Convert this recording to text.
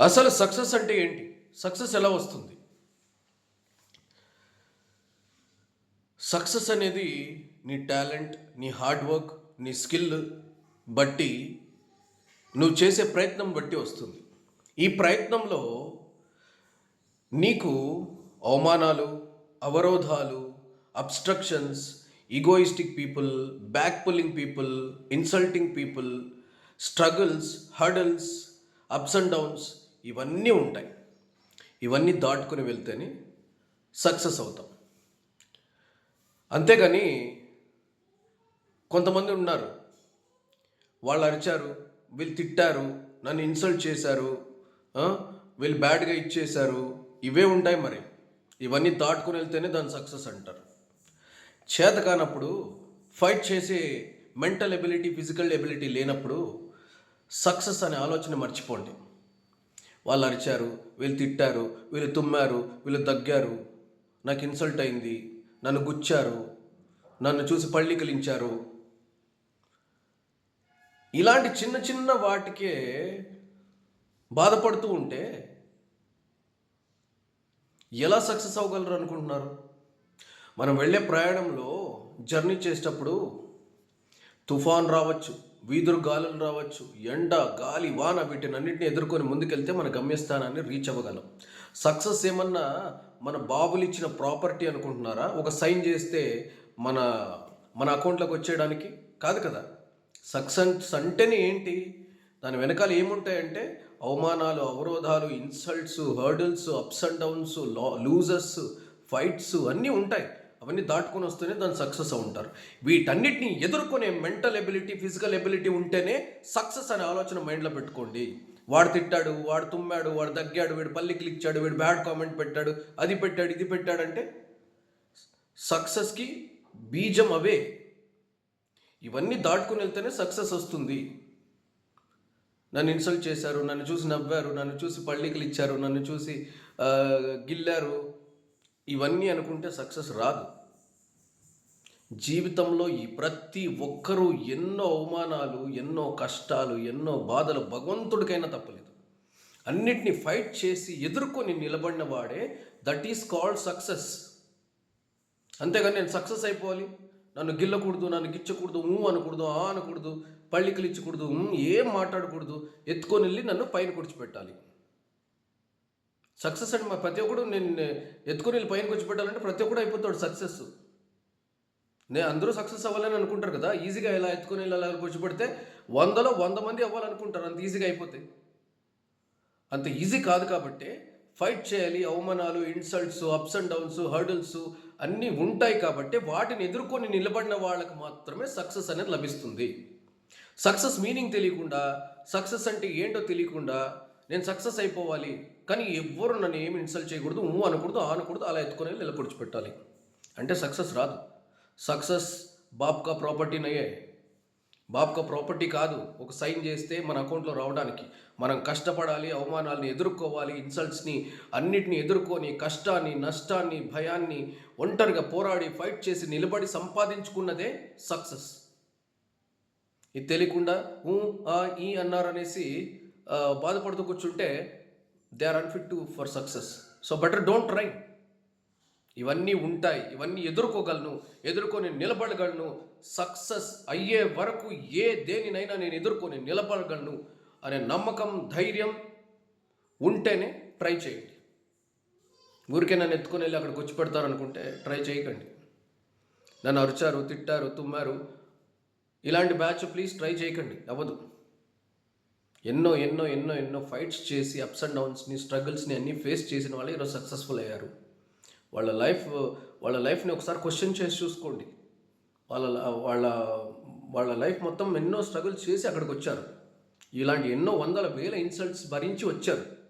అసలు సక్సెస్ అంటే ఏంటి? సక్సెస్ ఎలా వస్తుంది? సక్సెస్ అనేది నీ టాలెంట్ నీ హార్డ్ వర్క్ నీ స్కిల్ బట్టి నువ్వు చేసే ప్రయత్నం బట్టి వస్తుంది. ఈ ప్రయత్నంలో నీకు అవమానాలు అవరోధాలు obstructions egoistic people back pulling people insulting people struggles hurdles ups and downs ఇవన్నీ ఉంటాయి. ఇవన్నీ దాటుకుని వెళ్తేనే సక్సెస్ అవుతాం. అంతేగాని కొంతమంది ఉన్నారు. వాళ్ళు అరిచారు వీళ్ళు తిట్టారు నన్ను ఇన్సల్ట్ చేశారు వీళ్ళు బ్యాడ్గా ఇచ్చేశారు ఇవే ఉంటాయి మరి. ఇవన్నీ దాటుకుని వెళ్తేనే దాని సక్సెస్ అంటారు. చేత కానప్పుడు ఫైట్ చేసే మెంటల్ ఎబిలిటీ ఫిజికల్ ఎబిలిటీ లేనప్పుడు సక్సెస్ అనే ఆలోచన మర్చిపోండి. వాళ్ళు అరిచారు వీళ్ళు తిట్టారు వీళ్ళు తుమ్మారు వీళ్ళు దగ్గారు. నాకు ఇన్సల్ట్ అయింది. నన్ను గుచ్చారు. నన్ను చూసి పళ్ళికలించారు. ఇలాంటి చిన్న చిన్న వాటికే బాధపడుతూ ఉంటే ఎలా సక్సెస్ అవ్వగలరు అనుకుంటున్నారు? మనం వెళ్ళే ప్రయాణంలో జర్నీ చేసేటప్పుడు తుఫాన్ రావచ్చు. వీధురు గాలులు రావచ్చు ఎండ గాలి వాన వీటినన్నింటిని ఎదుర్కొని ముందుకెళ్తే మన గమ్యస్థానాన్ని రీచ్ అవ్వగలం. సక్సెస్ ఏమన్నా మన బాబులు ఇచ్చిన ప్రాపర్టీ అనుకుంటున్నారా? ఒక సైన్ చేస్తే మన మన అకౌంట్లోకి వచ్చేయడానికి? కాదు కదా. సక్సెస్ అంటేనే ఏంటి? దాని వెనకాల ఏముంటాయంటే అవమానాలు అవరోధాలు insults hurdles ups and downs law losers fights అన్నీ ఉంటాయి. అవన్నీ దాటుకొని వస్తేనే దాన్ని సక్సెస్ ఉంటారు. వీటన్నిటిని ఎదుర్కొనే మెంటల్ ఎబిలిటీ ఫిజికల్ ఎబిలిటీ ఉంటేనే సక్సెస్ అనే ఆలోచన మైండ్లో పెట్టుకోండి. వాడు తిట్టాడు వాడు తుమ్మాడు వాడు దగ్గాడు వీడు పల్లికి ఇచ్చాడు వీడు బ్యాడ్ కామెంట్ పెట్టాడు అది పెట్టాడు ఇది పెట్టాడంటే సక్సెస్కి బీజం అవే. ఇవన్నీ దాటుకుని వెళ్తేనే సక్సెస్ వస్తుంది. నన్ను ఇన్సల్ట్ చేశారు నన్ను చూసి నవ్వారు నన్ను చూసి పళ్ళికలు ఇచ్చారు నన్ను చూసి గిల్లారు ఇవన్నీ అనుకుంటే సక్సెస్ రాదు. జీవితంలో ఈ ప్రతి ఒక్కరూ ఎన్నో అవమానాలు ఎన్నో కష్టాలు ఎన్నో బాధలు భగవంతుడికైనా తప్పలేదు. అన్నిటినీ ఫైట్ చేసి ఎదుర్కొని నిలబడిన వాడే దట్ ఈస్ కాల్డ్ సక్సెస్. అంతేగాని నేను సక్సెస్ అయిపోవాలి. నన్ను గిల్లకూడదు నన్ను గిచ్చకూడదు ఊ అనకూడదు ఆ అనకూడదు పళ్ళికలు ఇచ్చకూడదు ఏం మాట్లాడకూడదు ఎత్తుకొని వెళ్ళి నన్ను పైన కూర్చిపెట్టాలి. సక్సెస్ అంటే మా ప్రతి ఒక్కడు నేను ఎత్తుకొని వెళ్ళి పైన కూర్చిపెట్టాలంటే ప్రతి ఒక్కడు అయిపోతాడు సక్సెస్. నేను అందరూ సక్సెస్ అవ్వాలని అనుకుంటారు కదా. ఈజీగా ఇలా ఎత్తుకొని వెళ్ళి అలా వందలో వంద మంది అవ్వాలనుకుంటారు. అంత ఈజీగా అయిపోతాయి అంత ఈజీ కాదు కాబట్టి ఫైట్ చేయాలి. అవమానాలు insults ups and downs hurdles అన్నీ ఉంటాయి కాబట్టి వాటిని ఎదుర్కొని నిలబడిన వాళ్ళకి మాత్రమే సక్సెస్ అనేది లభిస్తుంది. సక్సెస్ మీనింగ్ తెలియకుండా సక్సెస్ అంటే ఏంటో తెలియకుండా నేను సక్సెస్ అయిపోవాలి. కానీ ఎవ్వరు నన్ను ఏమి ఇన్సల్ట్ చేయకూడదు ఊ అనకూడదు ఆ అనకూడదు అలా ఎత్తుకొని వెళ్ళి పెట్టాలి. అంటే సక్సెస్ రాదు. సక్సెస్ బాబ్కా ప్రాపర్టీ నయ్యే. బాబ్కా ప్రాపర్టీ కాదు ఒక సైన్ చేస్తే మన అకౌంట్లో రావడానికి. మనం కష్టపడాలి అవమానాలని ఎదుర్కోవాలి ఇన్సల్ట్స్ని అన్నిటిని ఎదుర్కొని కష్టాన్ని నష్టాన్ని భయాన్ని ఒంటరిగా పోరాడి ఫైట్ చేసి నిలబడి సంపాదించుకున్నదే సక్సెస్. ఇది తెలియకుండా ఈ అన్నారనేసి బాధపడుతూ కూర్చుంటే they are unfit to for success. So better don't try. ఇవన్నీ ఉంటాయి ఇవన్నీ ఎదుర్కోగలను ఎదుర్కొని నిలబడగలను. సక్సెస్ అయ్యే వరకు ఏ దేనినైనా నేను ఎదుర్కొని నిలబడగలను అనే నమ్మకం ధైర్యం ఉంటేనే ట్రై చేయండి. ఊరికే నన్ను ఎత్తుకొని వెళ్ళి అక్కడికి వచ్చి పెడతారు అనుకుంటే ట్రై చేయకండి. నన్ను అరిచారు తిట్టారు తుమ్మారు. ఇలాంటి బ్యాచ్ ప్లీజ్ ట్రై చేయకండి అవ్వదు. ఎన్నో ఎన్నో ఎన్నో ఎన్నో ఫైట్స్ చేసి అప్స్ అండ్ డౌన్స్ని స్ట్రగుల్స్ని అన్నీ ఫేస్ చేసిన వాళ్ళు ఈరోజు సక్సెస్ఫుల్ అయ్యారు. వాళ్ళ లైఫ్ వాళ్ళ లైఫ్ని ఒకసారి క్వశ్చన్ చేసి చూసుకోండి. వాళ్ళ వాళ్ళ వాళ్ళ లైఫ్ మొత్తం ఎన్నో స్ట్రగుల్ చేసి అక్కడికి వచ్చారు. ఇలాంటి ఎన్నో వందల వేల ఇన్సల్ట్స్ భరించి వచ్చారు.